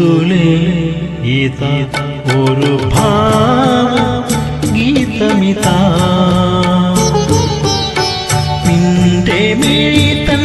റസൂലേ ഇത ഒരു ഭാവ ഗീതമിതാ. നിന്റെ മിഴിത്തൻ